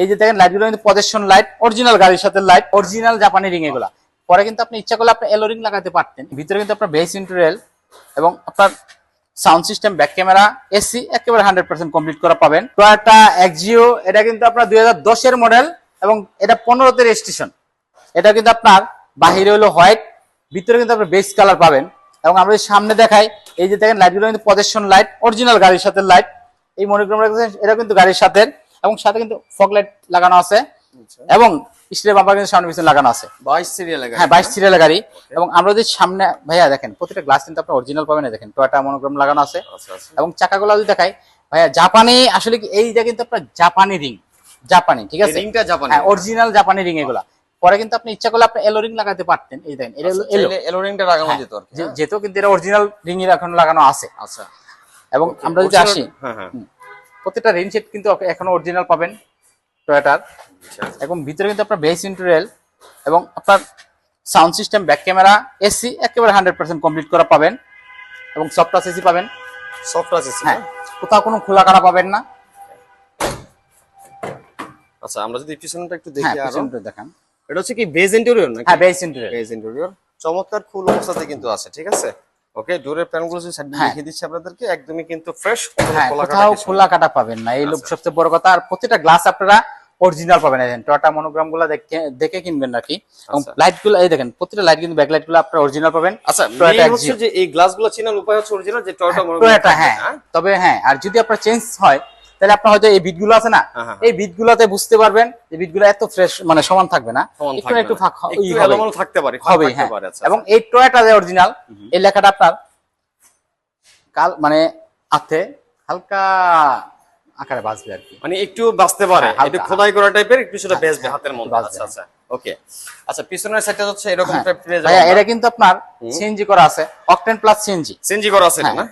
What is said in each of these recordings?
এই যে দেখেন লাইটগুলো কিন্তু পজেশন লাইট অরিজিনাল গাড়ির সাথে লাইট অরিজিনাল জাপানি রিং এগুলা। পরে কিন্তু আপনি ইচ্ছা করলে আপনি এলো রিং লাগাতে পারতেন। ভিতরে কিন্তু আপনার বেস ইন্টারিয়াল এবং আপনার sound system back camera AC একেবারে হান্ড্রেড পার্সেন্ট কমপ্লিট করা পাবেন। টয়োটা এক্সিও এটা কিন্তু আপনার দুই হাজার মডেল এবং এটা পনেরোতে রেজিস্ট্রেশন এটা কিন্তু আপনার বাহিরে হলো হোয়াইট ভিতরে কিন্তু আপনার বেস কালার পাবেন। এবং আমরা সামনে দেখাই, এই যে দেখেন লাইটগুলো কিন্তু পজেশন লাইট অরিজিনাল গাড়ির সাথে লাইট এই মনোগ্রাম এটা কিন্তু গাড়ির সাথে এবং সাথে কিন্তু ফগ লাইট লাগানো আছে। এবং স্টিলের বাম্পার কিন্তু সামনে পিছনে লাগানো আছে। বাইশ সিরিয়াল হ্যাঁ বাইশ সিরিয়ালের গাড়ি। এবং আমরা যদি সামনে ভাইয়া দেখেন প্রতিটা গ্লাস কিন্তু আপনি অরিজিনাল পাবেন দেখেন টয়টা মনোগ্রাম লাগানো আছে। আচ্ছা আচ্ছা। এবং চাকাগুলো যদি দেখাই ভাইয়া জাপানি আসলে কি এইটা কিন্তু আপনার জাপানি রিং জাপানি ঠিক আছে? রিংটা জাপানি হ্যাঁ অরিজিনাল জাপানি রিং এগুলা। পরে কিন্তু আপনি ইচ্ছা করলে আপনি এলো রিং লাগাতে পারতেন। এই দেখেন এলো রিংটা লাগানো হ্যাঁ, যেত আর কি যে- যেহেতু কিন্তু এটা অরিজিনাল রিং এর এখন লাগানো আছে। আচ্ছা। এবং আমরা যদি আসি হ্যাঁ হ্যাঁ। প্রত্যেকটা রেঞ্জ সেট কিন্তু এখনও অরিজিনাল পাবেন টয়োটার আচ্ছা, এবং ভিতরে কিন্তু আপনার বেস ইন্টারিয়াল এবং আপনার sound system back camera AC একেবারে হান্ড্রেড পার্সেন্ট কমপ্লিট করা পাবেন এবং সফট এসি পাবেন। সফট আছে হ্যাঁ কোথাও কোনো খোলা কাটা পাবেন না। আচ্ছা আমরা যদি পিছনটা একটু হ্যাঁ দেখি আরও। পিছনটা দেখান। এটা হচ্ছে কি বেজ ইন্টেরিয়র নাকি? হ্যাঁ বেস ইন্টারিয়াল বেজ ইন্টেরিয়র চমৎকার ফুল অবস্থাতে কিন্তু আছে ঠিক আছে? ওকে ডোরের প্যানগুলো যদি সাইড হ্যাঁ। দেখিয়ে দিচ্ছি আপনাদেরকে একদমই কিন্তু ফ্রেশ হ্যাঁ কোথাও খোলা কাটা পাবেন না। এই লোক সবচেয়ে বড় কথা আর প্রতিটা গ্লাস আপনারা অরিজিনাল পাবেন। দেখেন টয়টা মনোগ্রামগুলা দেখে কিনবেন নাকি? এবং আচ্ছা। লাইটগুলো এই দেখেন প্রতিটা লাইট কিন্তু ব্যাক লাইটগুলো আপনার অরিজিনাল পাবেন। আচ্ছা যে এই গ্লাসগুলো চেনার উপায় হচ্ছে অরিজিনাল যে টয়োটা টয়োটা হ্যাঁ। তবে হ্যাঁ আর যদি আপনার চেঞ্জ হয় তাহলে আপনার হয়তো এই বিটগুলো আছে না হ্যাঁ, হ্যাঁ। এই বিট গুলোতে বুঝতে পারবেন যে বিটগুলো এত ফ্রেশ মানে সমান থাকবে না। একটু একটু ফাঁক থাকতে পারে হবে হ্যাঁ। আচ্ছা, এবং এই টয়োটা যে অরিজিনাল এই লেখাটা আপনার কাল মানে হাতে হালকা আকারে বাজবে আর কি। মানে একটু বাঁচতে পারে হ্যাঁ। একটু খোদাই করা টাইপের একটু সেটা হ্যাঁ, হ্যাঁ, হাতের মধ্যে। বাঁচবে, আচ্ছা আচ্ছা ওকে আচ্ছা পিছনের সাইডটা হচ্ছে এরকম হ্যাঁ। টাইপ ভাইয়া এটা কিন্তু আপনার সিএনজি করা আছে অকটেন প্লাস সিএনজি সিএনজি করা আছে হ্যাঁ। না?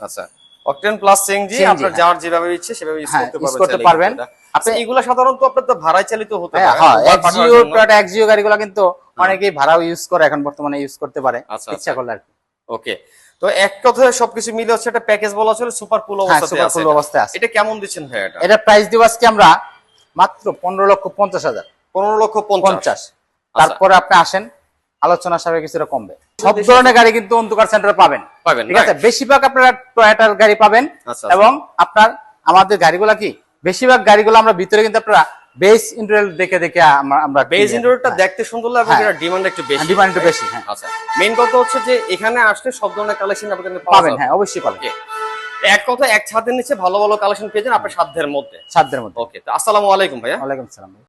আচ্ছা। অকটেন প্লাস সিএনজি আপনার হ্যাঁ। যার যেভাবে ইচ্ছে সেভাবে ইউজ হ্যাঁ, করতে পারবেন করতে পারবেন। আপনি- আচ্ছা, এগুলা সাধারণত আপনার তো ভাড়ায় চালিত হতে হ্যাঁ পারে হ্যাঁ এক্সিও। টয়োটা এক্সিও গাড়িগুলো কিন্তু অনেকেই ভাড়াও ইউজ করে এখন বর্তমানে ইউজ করতে পারে। আচ্ছা, ইচ্ছা করলে আর ওকে তো এক কথায় সবকিছু মিলে হচ্ছে একটা প্যাকেজ বলা চলে সুপার হ্যাঁ অবস্থাতে সুপার ফুল এটা। অবস্থায় আছে। এটা কেমন দিচ্ছেন ভাই এটা? এটা প্রাইস দিব আজকে আমরা মাত্র পনেরো লক্ষ পঞ্চাশ হাজার। পনেরো লক্ষ পঞ্চাশ। পঞ্চাশ। তারপরে আপনি আসেন আলোচনা সাপেক্ষে কিছুটা কমবে। সব ধরনের গাড়ি কিন্তু অন্তকার সেন্টারে পাবেন। পাবেন ঠিক আছে? বেশিরভাগ আপনারা টয়োটার গাড়ি পাবেন আচ্ছা, এবং আপনার আমাদের গাড়িগুলা কি? বেশিরভাগ গাড়িগুলো আমরা ভিতরে কিন্তু আপনারা বেস ইন্টারিয়াল দেখে দেখে আমরা আমরা বেজ দেখতে সুন্দর লাগে হ্যাঁ। এবং এটার ডিমান্ড একটু বেশি। ডিমান্ড একটু বেশি হ্যাঁ। আচ্ছা। মেইন কথা হচ্ছে যে এখানে আসলে সব ধরনের কালেকশন আপনাদের পাবেন হ্যাঁ অবশ্যই পাবেন। এক কথা এক ছাদের নিচে ভালো ভালো কালেকশন পেয়ে যান আপনার সাধ্যের মধ্যে। সাধ্যের মধ্যে। ওকে তো আসসালামু আলাইকুম ভাইয়া। ওয়ালাইকুম সালাম